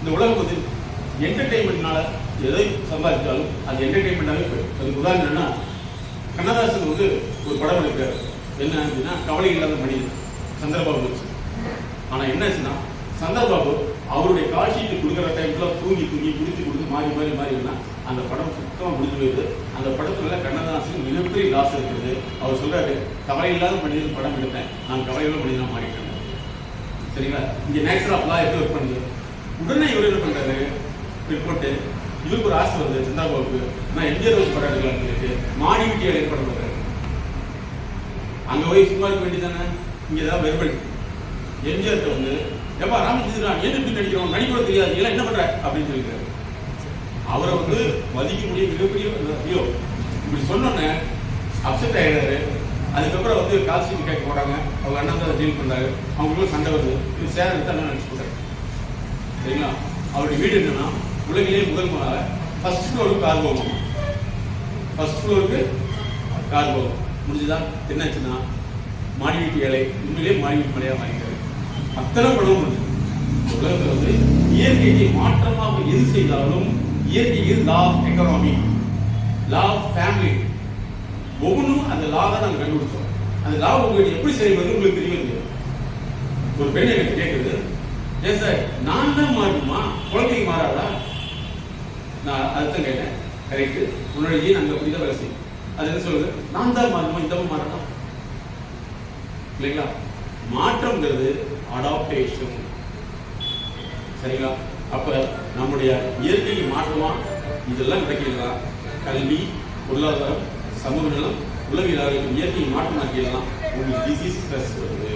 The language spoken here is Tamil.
இந்த உலகம் வந்து என்டர்டைன்மெண்ட்னால எதை சம்பாதிச்சாலும் அது என்டர்டைன்மெண்ட்டாகவே போயிடும். அதுக்கு உதாரணம் என்னன்னா கண்ணதாசன் வந்து ஒரு படம் எடுக்கிறார். என்ன அப்படின்னா கவலை இல்லாத மனிதன் சந்திரபாபு வச்சு. என்ன ஆச்சுன்னா சந்திரபாபு அவருடைய காட்சிக்கு கொடுக்குற டைம்ல தூங்கி தூங்கி குடித்து கொடுத்து மாறி மாறி மாறினா அந்த படம் சுத்தமாக முடிஞ்சு போயிடுது. அந்த படத்துல கண்ணதாசன் மிகப்பெரிய லாஸ் இருக்கிறது அவர் சொல்றாரு கவலை இல்லாத மனிதன் படம் எடுத்தேன். நான் கவலையோட மனிதனாக மாறிட்டேன். சரிங்களா? இங்கே நேச்சுரல் ஆஃப் லா எப்படி ஒர்க் பண்ணுது? உடனே இவர் என்ன பண்றாரு? ரிப்போர்ட்டு இவருக்கு ஒரு ஆசை வருது சிந்தாபாவுக்கு நான் எம்ஜிஆர் வச்சு படம் எடுக்கலாம்னு சொல்லிட்டு மாடி வீட்டு இடையே பண்றாரு. அங்க போய் சும்மா இருக்க வேண்டியதானே இங்க ஏதாவது வெறுபடி எம்ஜிஆர்ட்ட வந்து ஏப்பா ராமச்சந்திரன் ஏன் இப்படி நடிக்கிறோம்? நடிக்கூட தெரியாது. என்ன பண்ற? அப்படின்னு சொல்லிக்கிறாரு. அவரை வந்து மதிக்க முடிய மிகப்பெரிய ஐயோ. இப்படி சொன்னோன்னே அப்செட் ஆயிடுறாரு. அதுக்கப்புறம் வந்து கால் கேட்க போறாங்க. அவங்க அண்ணன் தான் டீல் பண்றாரு. அவங்களுக்கு சண்டை வருது. இது சேர் எடுத்து அண்ணன் நினைச்சு சரிங்களா? அவருடைய வீடு என்னன்னா உலகிலே முதல் முதலாக ஃபர்ஸ்ட் ஃப்ளோருக்கு கார் போகும். ஃபர்ஸ்ட் ஃப்ளோருக்கு கார் போகும். முடிஞ்சுதா? என்னாச்சுன்னா மாடி வீட்டு ஏழை உண்மையிலே மாடி வீட்டு மலையாக வாங்கிட்டாரு அத்தனை பணம் முடிஞ்சு உலகத்தில் வந்து இயற்கைக்கு மாற்றமாக எது செய்தாலும் இயற்கையில் law of economy law of family ஒவ்வொன்றும் அந்த லா தான் நாங்கள் கண்டுபிடிச்சோம். அந்த லா உங்களுக்கு எப்படி செய்வது உங்களுக்கு தெரியும் ஒரு பெண் எனக்கு கேட்குது ஏன் சார் நான் தான் மாறுமா குழந்தைங்க மாறாதா? நான் அர்த்தம் கேட்டேன். கரெக்ட் உன்னோட ஜீன் அங்கே அப்படி தான் வேலை செய்யும். அது என்ன சொல்லுது? நான் தான் மாறுமா இந்த மாறலாம் இல்லைங்களா? மாற்றம்ங்கிறது அடாப்டேஷன் சரிங்களா? அப்ப நம்முடைய இயற்கைக்கு மாற்றமா? இதெல்லாம் கிடைக்கிறதா கல்வி பொருளாதாரம் சமூக நலம் உளவியல் ஆரோக்கியம் இயற்கையை மாற்றமாக்கிடலாம். உங்களுக்கு டிசீஸ் ஸ்ட்ரெஸ் வருது.